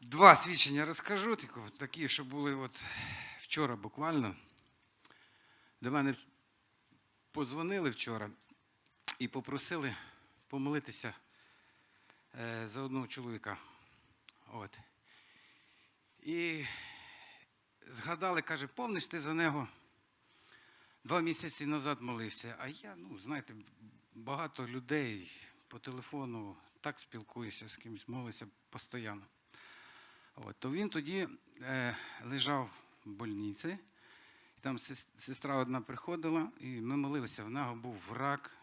два свідчення розкажу, такі, що були от вчора буквально. До мене позвонили вчора і попросили помолитися е, за одного чоловіка. От. І згадали, каже, помниш ти за нього два місяці назад молився. А я, ну, знаєте, багато людей по телефону так спілкуюся з кимось, молюся постійно. От, то він тоді е, лежав в больниці, і там сестра одна приходила, і ми молилися, в нього був рак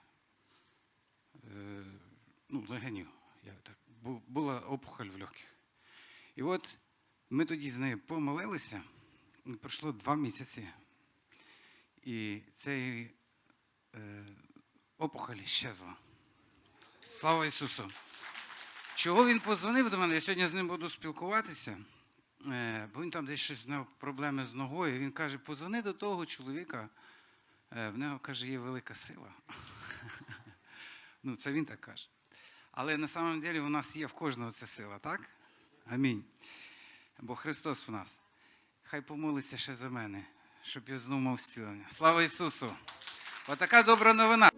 е, ну, легенів. Я так, бу- була опухоль в легких. І от ми тоді з нею помолилися, і пройшло два місяці. І цей е, опухоль щезла. Слава Ісусу! Чого він позвонив до мене? Я сьогодні з ним буду спілкуватися, е, бо він там десь щось в проблеми з ногою. Він каже, позвони до того чоловіка, е, в нього, каже, є велика сила. Ну, це він так каже. Але на самом деле у нас є в кожного ця сила, так? Амінь. Бо Христос в нас. Хай помолиться ще за мене, щоб я знову мав зцілення. Слава Ісусу! Отака добра новина.